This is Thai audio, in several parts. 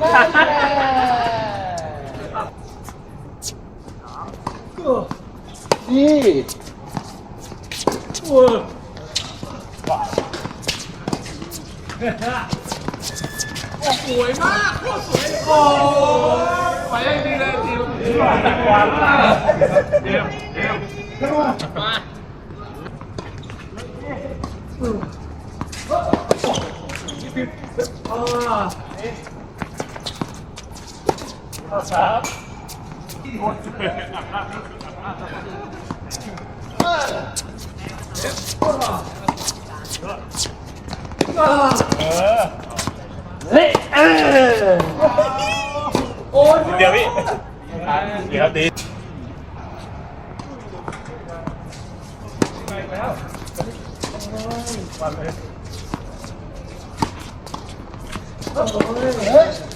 ยอมเลยนะพี่งค์ลูกเนี้ยยิงมายิงกลับว้าวย่อย่อโอ้สวยมากโคตรสวยโอ้ไปยังดีเลยทีมตัดความเดี๋ยวเดี๋ยวมา เดี๋ยวพี่เดี๋ยวตี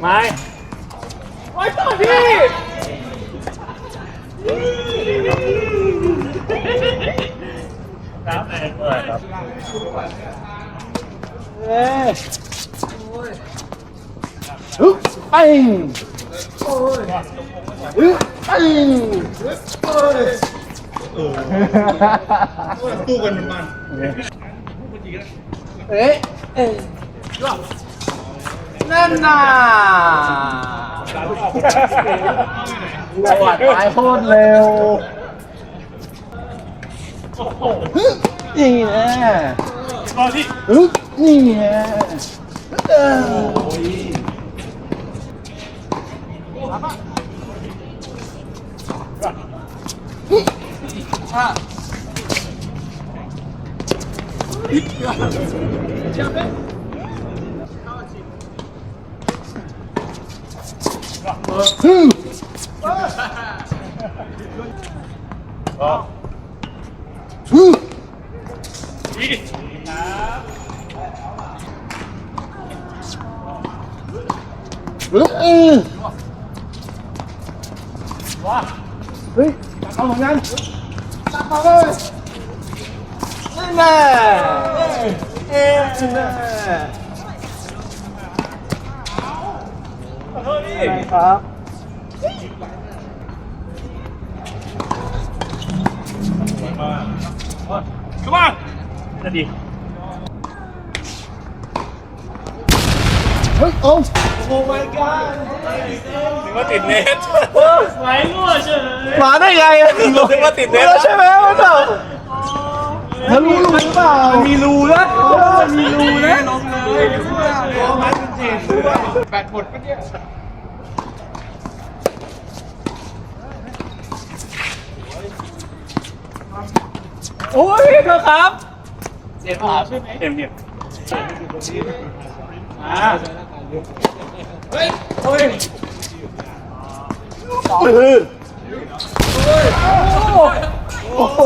ไม่ ไม่ต่อพี่ครับเองด้วยครับเอ้ยฮึไปฮึไปตู้กันมันเอ๊ะเอ๊ะ นั่นน่ะหวัดตายโคตรเร็วนี่แน่รอที่นี่แน่เออฮึอ๋อฮึพี่ฮึเออว้า เฮ้ยเอาเหมือนกันตัดมาเลยนี่แน่เอ๊ะนี่แน่ ขอโทษพี่ครับขมาจะดีเฮ้ยโอ้ถึงว่าติดเน็ตไหลรั่วเฉยมาได้ไงอะถึงว่าติดเน็ตรู้ใช่ไหมว่าเปล่ามันมีรูหรือเปล่ามีรูนะมีรูนะลงเลยโอ้มาจริงๆแบตหมดปะเนี่ โอ้ยเธอครับเจ็บขาใช่ไหมเต็มเนี่ยอ่าเฮ้ยเฮ้ยเออโอ้โห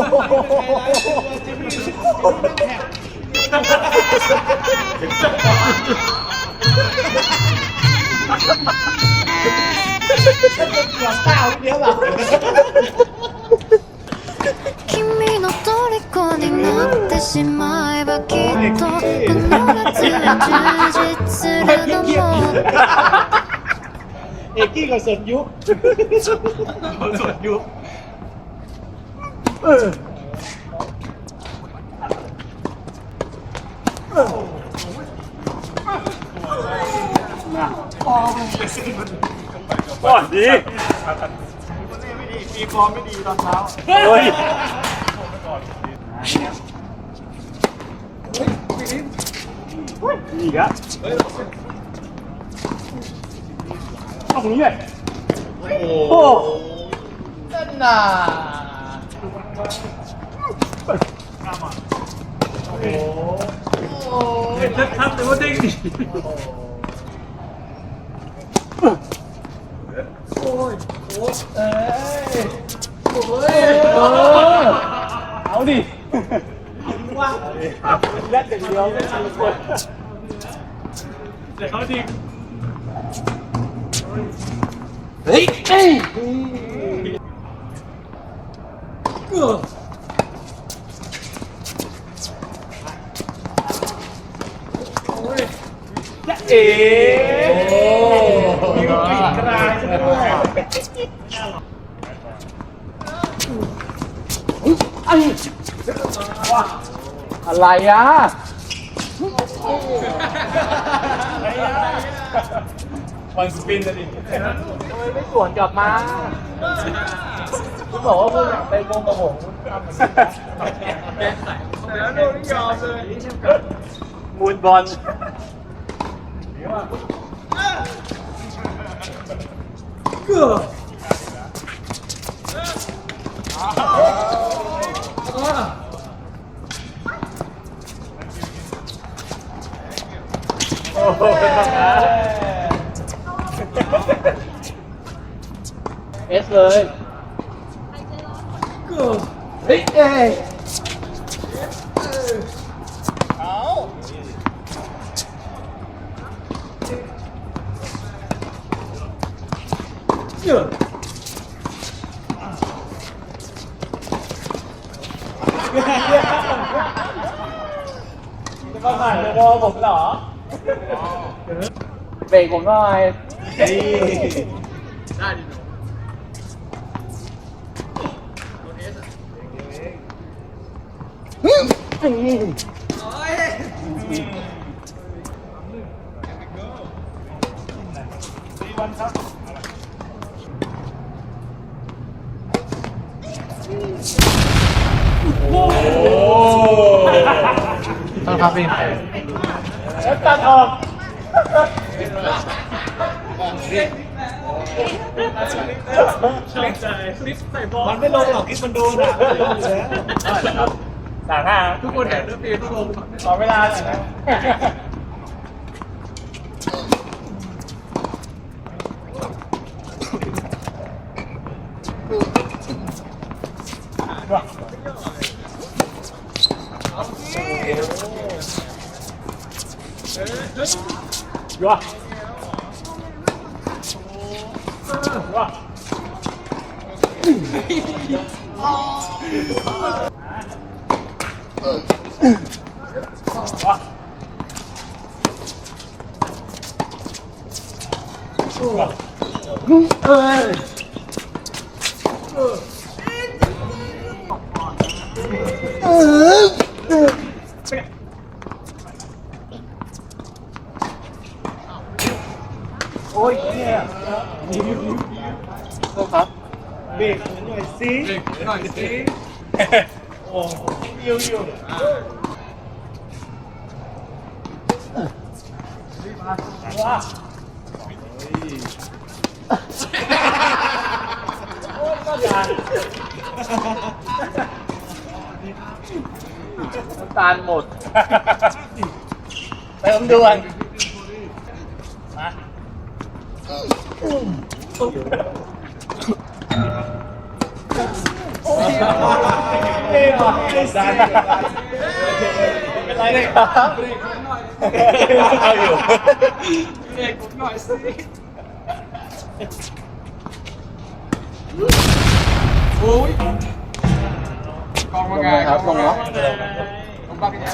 君 กกี้กับสนยุคสนยุคเออก่อนดีมีฟอร์มไม่ดีตอนเช้าเฮ้ยนี่กะ เอาตรงนี้เลยโอ้นั่นน่ะเห็นชัดๆแต่ว่าเด้งดีเอาดิว่าแรกอย่าง เดียวไม่ใช่คนเดี๋ยวเขาดีเฮ้ยเอ้ยเอ๋มีปีกกระดาษใช่ไหมไอ้ว้าอะไรอะ วันสปินนะดิทำไมไม่สวนกลับมาคุณบอกว่าคุณอยากไปวงกับผมทำเหมือนกันนะแล้วโดนยอมเลยมูลบอลเกือบโอ้โห เอสเลยเกือบเฮ้ยเอ้ยเยอะจะมาผ่านโมผมเหรอเบรกผมหน่อย ได้ดิต้องทำเองแล้วตัดออก ชอบใจลิฟต์ใส่บอลมันไม่ลงหรอกคิดมันโดนอะไม่ลงอยู่แล้วต่างห่างทุกคนเห็นเรื่องปีทุกคนขอเวลาหน่อยนะว้า ว้าว้าเอ้ยโอ้ยเนี่ยโทษครับเบรกหน่อยสิเด็กหน่อยสิโอ้ยิวยิวว้าโอ้ยก็ยานน้ำตาลหมดเติมด่วนมา เอ้ยว่ะไอ้สัตว์เป็นไรเนี่ยครับเอาอยู่ เด็กหน่อยสิโอ้ยกองมาไงครับกองเนาะกองบ้ากันเนี่ย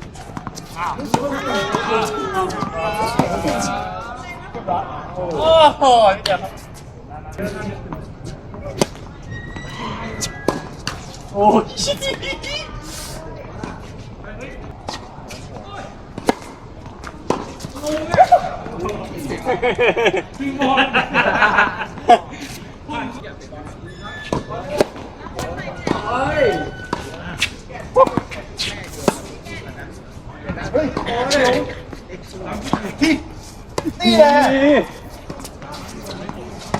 어, 진짜. 오, 시디. 어이. ะโอ้ยพี่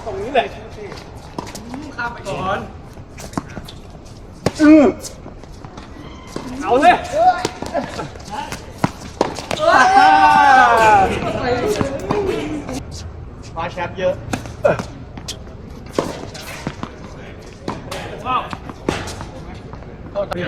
มอนนี่แหละข้ามไปก่อนอือเอาเลยมาแชมป์เยอะว้าวเดี๋ย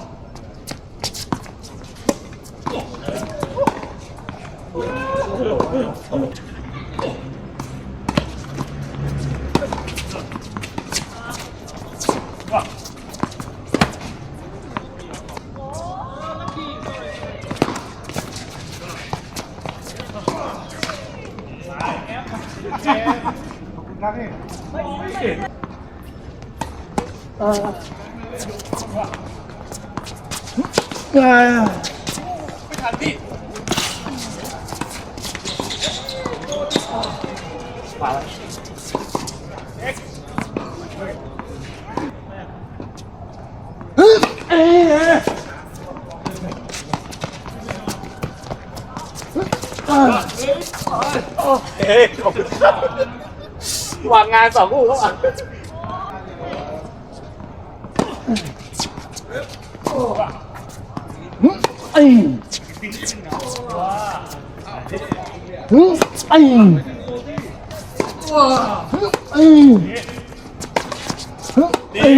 ไม่ทันพี่ เฮ้ยวางงานสองคู่เขาอะไอ้ไอ้ ไอ้ไอ้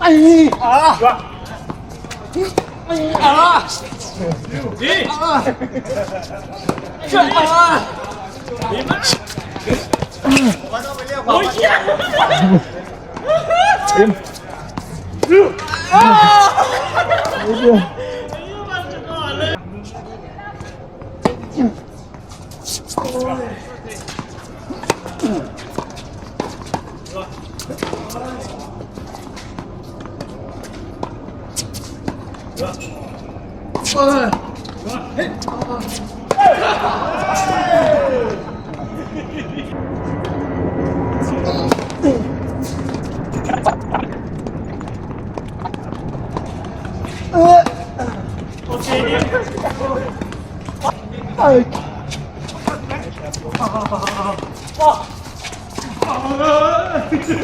ไอ้อะดี ดี มากโอ้ยเหี้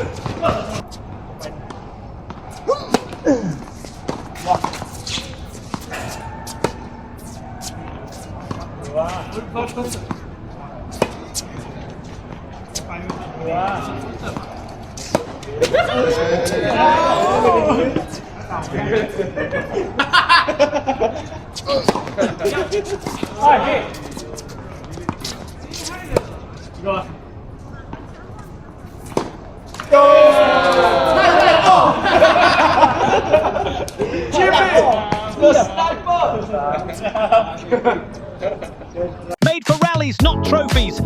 ย Made for rallies, not trophies.